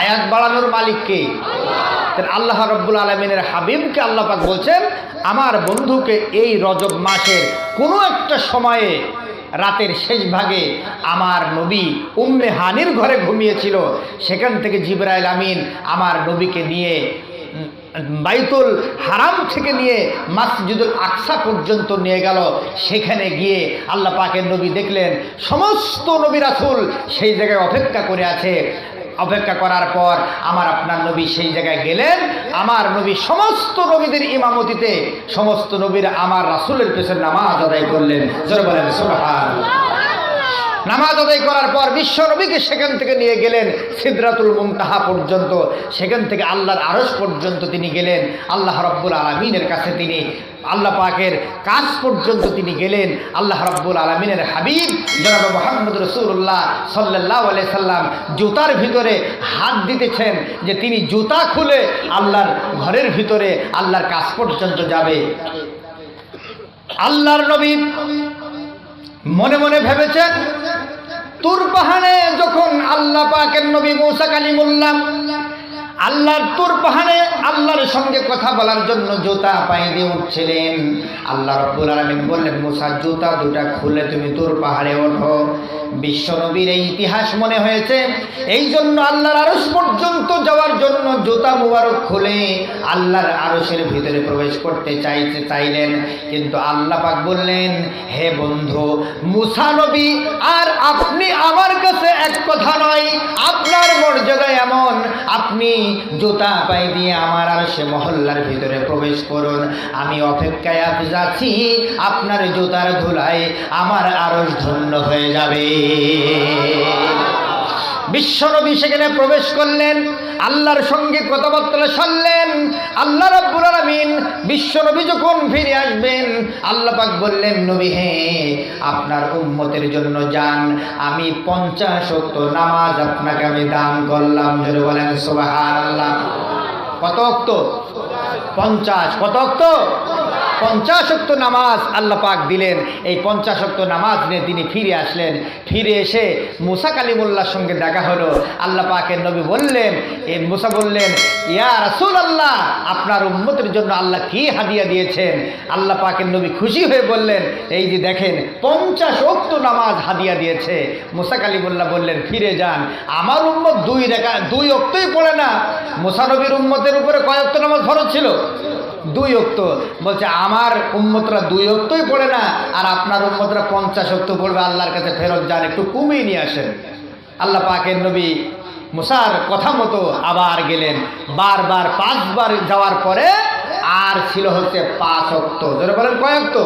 হায়াত বাড়ানোর মালিককে? আল্লাহ রব্বুল আলমিনের হাবিবকে আল্লাহ পাক বলছেন, আমার বন্ধুকে এই রজব মাসের কোনো একটা সময়ে, রাতের শেষ ভাগে আমার নবী উম্মে হানির ঘরে ঘুমিয়েছিল। সেখান থেকে জিবরাইল আমিন আমার নবীকে নিয়ে বাইতুল হারাম থেকে নিয়ে মাসজিদুল আকসা পর্যন্ত নিয়ে গেল। সেখানে গিয়ে আল্লাহ পাকের নবী দেখলেন, সমস্ত নবী রাসুল সেই জায়গায় অপেক্ষা করে আছে। অপেক্ষা করার পর আমার আপনার নবী সেই জায়গায় গেলেন। আমার নবী সমস্ত নবীদের ইমামতিতে সমস্ত নবীর আমার রাসুলের পেছনে নামাজ আদায় করলেন। নামাজ আদায় করার পর বিশ্ব নবীকে সেখান থেকে নিয়ে গেলেন, সিদ্রাতুল মুমতাহা পর্যন্ত। সেখান থেকে আল্লাহর আরস পর্যন্ত তিনি গেলেন। আল্লাহ রব্বুল আলমিনের কাছে তিনি আল্লাহ পাকের কাজ পর্যন্ত তিনি গেলেন। আল্লাহ রব্বুল আলমিনের হাবিব জনাব মোহাম্মদ রসুল্লাহ সাল্লাহ সাল্লাম জুতার ভিতরে হাত দিতেছেন যে তিনি জুতা খুলে আল্লাহর ঘরের ভিতরে আল্লাহর কাজ পর্যন্ত যাবে। আল্লাহর নবী মনে মনে ভেবেছেন, তুর পাহাড়ে যখন আল্লাহ পাকের নবী মৌসা কালিমুল্লাম আল্লাহর তোর পাহাড়ে আল্লাহর সঙ্গে কথা বলার জন্য জোতা পায়ে দিয়ে উঠছিলেন। আল্লাহ রব্বুল আলমিন বললেন, মুসা, জোতা দুটা খুলে তুমি তোর পাহাড়ে ওঠো। বিশ্ব নবীর এই ইতিহাস মনে হয়েছে। এই জন্য আল্লাহর আরস পর্যন্ত যাওয়ার জন্য জুতা মুবারক খুলে আল্লাহর আরসের ভিতরে প্রবেশ করতে চাইতে চাইলেন। কিন্তু আল্লাহ পাক বললেন, হে বন্ধু, মুসা নবী আর আপনি আমার কাছে এক কথা নয়, আপনার মর্যাদা এমন। আপনি জুতা পাই দিয়ে আমার আর সে মহল্লার ভিতরে প্রবেশ করুন। আমি অপেক্ষায় যাচ্ছি আপনার জুতার ধুলায় আমার আরস ধন্য হয়ে যাবে। বিশ্বনবী সেখানে প্রবেশ করলেন, আল্লাহর সঙ্গে কথাবার্তা সারলেন, আল্লাহ রাব্বুল আলামিন বিশ্বনবী যখন ফিরে আসবেন, আল্লাহ পাক বললেন, নবী হে, আপনার উম্মতের জন্য যান, আমি পঞ্চাশ ওয়াক্ত নামাজ আপনাকে আমি দান করলাম। জোরে বলেন, সুবহানাল্লাহ। কত অক্ত পঞ্চাশ। কত অক্ত পঞ্চাশক্ত নামাজ আল্লাহ পাক দিলেন। এই পঞ্চাশক্ত নামাজ নিয়ে তিনি ফিরে আসলেন। ফিরে এসে মুসা কালিমুল্লার সঙ্গে দেখা হলো। আল্লাহ পাকের নবী বললেন, এ মুসা বললেন, ইয়া রাসূল আল্লাহ আপনার উম্মতের জন্য আল্লাহ কি হাদিয়া দিয়েছেন? আল্লাহ পাকের নবী খুশি হয়ে বললেন, এই যে দেখেন পঞ্চাশ অক্ত নামাজ হাদিয়া দিয়েছে। মুসা কালিমুল্লাহ বললেন, ফিরে যান, আমার উম্মত দুই রেখা, দুই অক্তই পড়ে না। মুসা নবীর উম্মতের উপরে কয় অক্ত নামাজ ফরজ ছিল? দুই অক্ত। বলছে, আমার উম্মতরা দুই অক্তই পড়ে না, আর আপনার উম্মতরা পঞ্চাশ অক্ত পড়বে, আল্লাহর কাছে ফেরত যান, একটু কমিয়ে নিয়ে আসেন। আল্লাহ পাকের নবী মুসার কথা মতো আবার গেলেন। বারবার, পাঁচবার যাওয়ার পরে আর ছিল হচ্ছে পাঁচ অক্ত। ধরে বলেন, কয় অক্ত?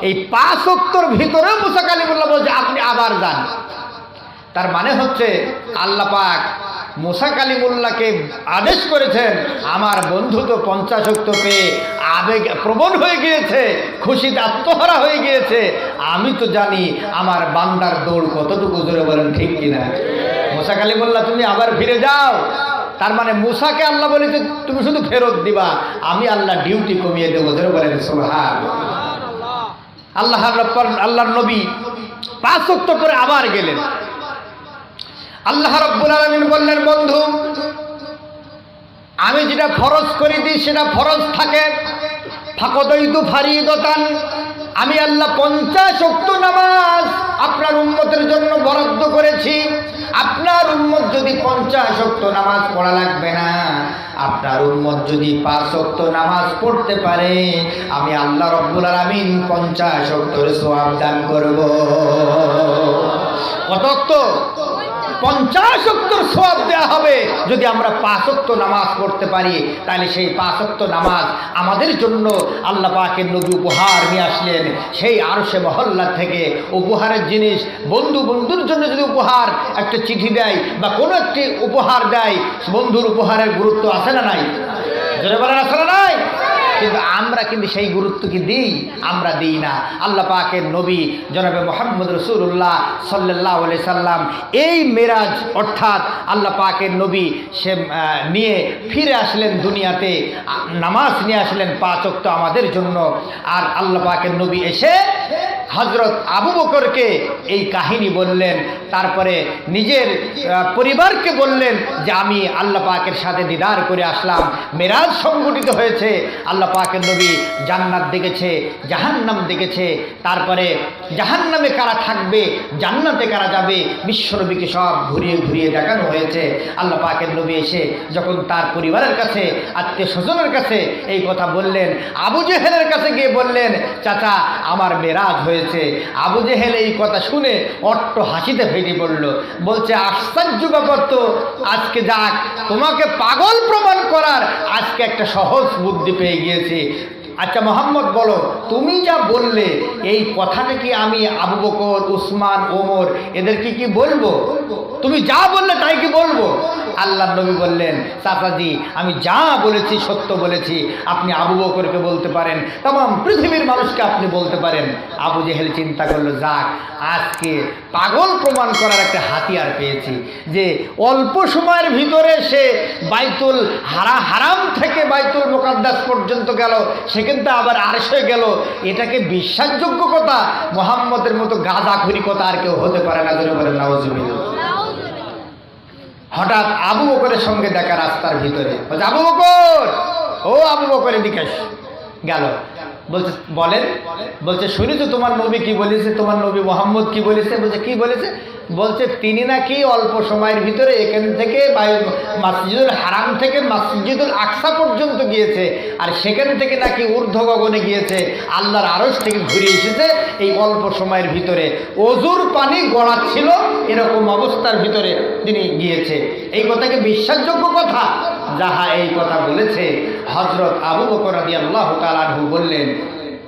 এই পাঁচ অক্তর ভিতরে মুসা কালিমুল্লাহ বলছে, আপনি আবার যান। তার মানে হচ্ছে, আল্লাহ পাক মুসা কালিমুল্লাহকে আদেশ করেছেন, আমার বন্ধু তো পঞ্চাশক্ত পেয়ে আবেগ প্রবণ হয়ে গিয়েছে, খুশিতে আত্মহারা হয়ে গিয়েছে। আমি তো জানি আমার বান্দার দৌড় কতটুকু জোরে বলেন ঠিক কিনা? মুসা কালিমুল্লাহ, তুমি আবার ফিরে যাও। তার মানে মুসাকে আল্লাহ বলেছে, তুমি শুধু ফেরত দিবা, আমি আল্লাহ ডিউটি কমিয়ে দেবো। জোরে বলেন সোহার আল্লাহ আল্লাহর নবী পাঁচ করে আবার গেলেন। আল্লাহ রব্বুল আলমিন বললেন, বন্ধু, আমি যেটা ফরজ করে দিই সেটা ফরজ থাকে। ফাঁকদৈতু ফারিদতান, আমি আল্লাহ পঞ্চাশ অক্ত নামাজ আপনার উম্মতের জন্য বরাদ্দ করেছি। আপনার উম্মত যদি পঞ্চাশ অক্ত নামাজ পড়া লাগবে না, আপনার উম্মত যদি পাঁচ অক্ত নামাজ পড়তে পারে, আমি আল্লাহ রব্বুল আলমিন পঞ্চাশ অক্তর সোয়াব দান করব। কত পঞ্চাশ অক্তর সব দেওয়া হবে। যদি আমরা পাঁচক্ত নামাজ পড়তে পারি, তাহলে সেই পাঁচক্ত নামাজ আমাদের জন্য আল্লাহ পাকের নবী উপহার নিয়ে আসলেন। সেই আরও সে মহল্লা থেকে উপহারের জিনিস বন্ধু বন্ধুর জন্য যদি উপহার একটা চিঠি দেয় বা কোনো একটি উপহার দেয়, বন্ধুর উপহারের গুরুত্ব আছে না নাই? বলেন, আছে না নাই? কিন্তু আমরা কিন্তু সেই গুরুত্ব কি দিই? আমরা দিই না। আল্লাহ পাকের নবী জনাবে মোহাম্মদ রসুল্লাহ সাল্লাহ সাল্লাম এই মেরাজ অর্থাৎ আল্লাহ পাকের নবী সে নিয়ে ফিরে আসলেন দুনিয়াতে নামাজ নিয়ে আসলেন পাচক তো আমাদের জন্য। আর আল্লাহ পাকের নবী এসে হজরত আবু বকরকে এই কাহিনী বললেন, তারপরে নিজের পরিবারকে বললেন যে আমি আল্লাহ পাকের সাথে দিদার করে আসলাম। মেরাজ সংগঠিত হয়েছে। আল্লাহ পাকের নবী জান্নাত দেখেছে, জাহান্নাম দেখেছে। তারপরে জাহান্নামে কারা থাকবে, জান্নাতে কারা যাবে বিশ্বনবীকে সব ঘুরিয়ে ঘুরিয়ে দেখানো হয়েছে। আল্লাহ পাকের নবী এসে যখন তার পরিবারের কাছে আত্মীয় স্বজনের কাছে এই কথা বললেন, আবু জেহেলের কাছে গিয়ে বললেন, চাচা, আমার মেরাজ হয়েছে। আবু জেহেল এই কথা শুনে অট্ট হাসিতে ফেটে পড়ল। বলছে, আশ্চর্য ব্যাপার তো, আজকে যাক, তোমাকে পাগল প্রমাণ করার আজকে একটা সহজ বুদ্ধি পেয়ে গিয়েছি। আচ্ছা মোহাম্মদ, বলো, তুমি যা বললে, এই কথাটা কি আমি আবু বকর, উসমান, ওমর, এদেরকে কি কি বলব? তুমি যা বললে তাই কি বলব? আল্লাহ নবী বললেন চাচাজি আমি যা বলেছি সত্য বলেছি, আপনি আবু বকরকে বলতে পারেন তাম পৃথিবীর মানুষকে আপনি বলতে পারেন। আবু জেহেল চিন্তা করল, যাক, আজকে পাগল প্রমাণ করার একটা হাতিয়ার পেয়েছি, যে অল্প সময়ের ভিতরে সে বাইতুল হারা হারাম থেকে বাইতুল মোকাদ্দাস পর্যন্ত গেল, সেখান থেকে আবার আরশে গেল। এটাকে বিশ্বাসযোগ্য কথা, মোহাম্মদের মতো গাঁজাখুরি কথা আর কেউ হতে পারে না ধরে বলেন, নাউজুবিল্লাহ। হঠাৎ আবু বকরের সঙ্গে দেখা রাস্তার ভিতরে। আবু বকর! ও আবু বকর এদিকে গেল। বলছে, বলেন। বলছে, শুনেছো তোমার নবী কি বলেছে? তোমার নবী মোহাম্মদ কি বলেছে? বলছে, কি বলেছে? বলছে তিনি নাকি অল্প সময়ের ভিতরে এখান থেকে বায়ু- মসজিদুল হারাম থেকে মসজিদুল আকসা পর্যন্ত গিয়েছে। আর সেখান থেকে নাকি ঊর্ধ্ব গগনে গিয়েছে। আল্লাহর আড়স থেকে ঘুরে এসেছে এই অল্প সময়ের ভিতরে। অজুর পানি গড়াচ্ছিল এরকম অবস্থার ভিতরে তিনি গিয়েছে। এই কথাকে বিশ্বাসযোগ্য কথা? যাহা এই কথা বলেছে হজরত আবু বকর রাদি আল্লাহ তালাহু বললেন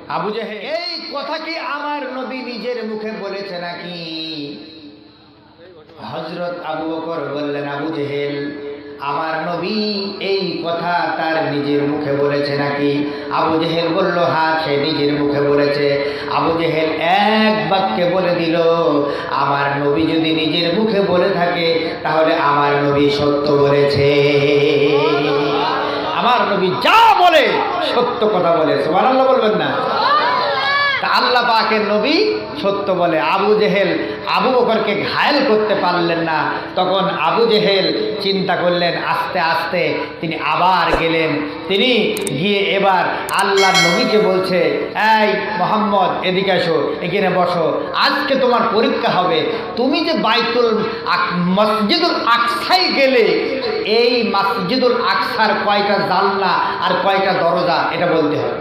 আবু জাহে এই কথা কি আমার নবী নিজের মুখে বলেছে নাকি? হজরত আবু বকর বললেন আবু জেহেল আমার নবী এই কথা তার নিজের মুখে বলেছে নাকি? আবু জেহেল বলল হ্যাঁ সে নিজের মুখে বলেছে। আবু জেহেল এক বাক্যে বলে দিল আমার নবী যদি নিজের মুখে বলে থাকে তাহলে আমার নবী সত্য বলেছে। আমার নবী যা বলে সত্য কথা বলে। বলবেন না? তা আল্লাহ পাকের নবী সত্য বলে, আবু জেহেল আবু বকরকে ঘায়েল করতে পারলেন না। তখন আবু জেহেল চিন্তা করলেন, আস্তে আস্তে তিনি আবার গেলেন। তিনি গিয়ে এবার আল্লাহর নবীকে বলছে, এই মোহাম্মদ, এদিকে এসো, এখানে বসো। আজকে তোমার পরীক্ষা হবে। তুমি যে বাইতুল মসজিদুল আকসাই গেলে, এই মসজিদুল আকসার কয়টা জানলা আর কয়টা দরজা, এটা বলতে হবে।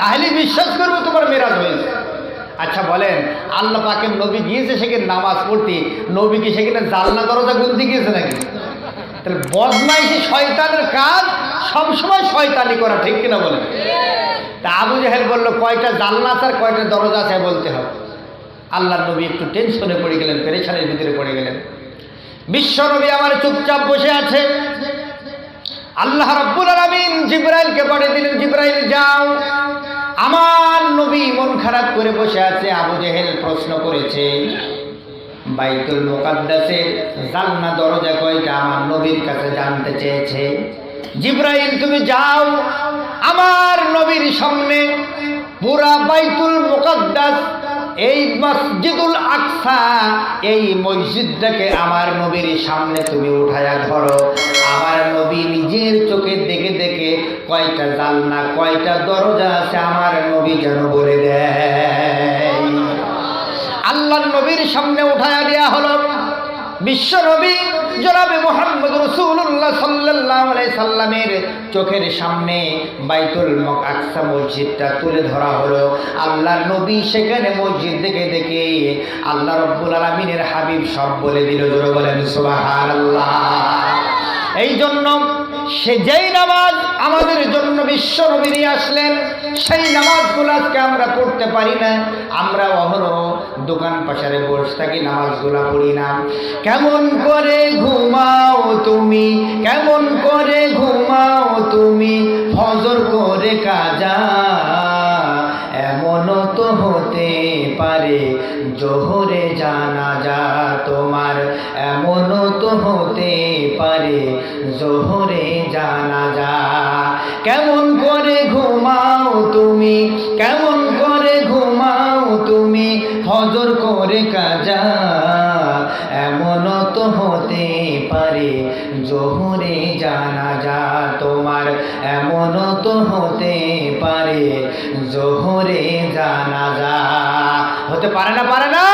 তাহলে বিশ্বাস করব তোমার মেরাজ হয়েছে। আচ্ছা বলেন, আল্লাহ পাকের নবী গিয়েছে সেখানে নামাজ পড়তে। নবী কি সেখানে জালনা দরজা গুনতে গিয়েছে নাকি? তাহলে বদমাইশি শয়তানের কাজ সবসময় শয়তানি করা, ঠিক কিনা বলেন? তা আবু জাহেল বলল, কয়টা জানলা আছে আর কয়টা দরজা আছে বলতে হবে। আল্লাহ নবী একটু টেনশনে পড়ে গেলেন পেরেছানের ভিতরে পড়ে গেলেন। বিশ্ব নবী আমার চুপচাপ বসে আছে। আল্লাহ রব্বুল আলামিন জিব্রাইলকে পাঠিয়ে দিলেন, জিব্রাইল, যাও। আমার নবী মন খারাপ করে বসে আছে, আবু জেহেল প্রশ্ন করেছে, বাইতুল মোকাদ্দাসের জান্না দরজা কয়টা আমার নবীর কাছে জানতে চেয়েছে? জিব্রাইল, তুমি যাও, আমার নবীর সামনে পুরা বাইতুল মুকাদ্দাস এই মসজিদুল আকসা, এই মসজিদটাকে আমার নবীর সামনে তুমি উঠায়া ধরো। আমার নবী নিজের চোখে দেখে দেখে কয়টা জাননা কয়টা দরজা আছে আমার নবী যেন বলে দেয়। আল্লাহর নবীর সামনে উঠায়া দেয়া হলো। বিশ্ব নবী জনাবে মোহাম্মদ রসুল্লাহ সাল্লাহ সাল্লামের চোখের সামনে বাইতুল আকসা মসজিদটা তুলে ধরা হলো। আল্লাহ নবী সেখানে মসজিদ দেখে দেখে আল্লাহ রব্বুল আলমিনের হাবিব সব বলে দিল, জোরে বলেন, সুবহানাল্লাহ। এই জন্য সে যেই নামাজ আমাদের জন্য বিশ্ব নবী নিয়ে আসলেন সেই নামাজগুলো আজকে আমরা পড়তে পারি না। আমরা অহরহ দোকান পাশারে বসে থাকি, নামাজগুলা পড়ি না। কেমন করে ঘুমাও তুমি? কেমন করে ঘুমাও তুমি? ফজর করে কাজা এমনও তো হতে পারে, জোহরে জানা যা তোমার। হতে পারে জোহরে জানা যা কেমন করে ঘুমাও তুমি? কেমন করে ঘুমাও তুমি? হজর করে কাজা। এমন তো হতে পারে জোহরে জানাজা তোমার। এমন তো হতে পারে জোহরে জানাজা। হতে পারে না পারে না?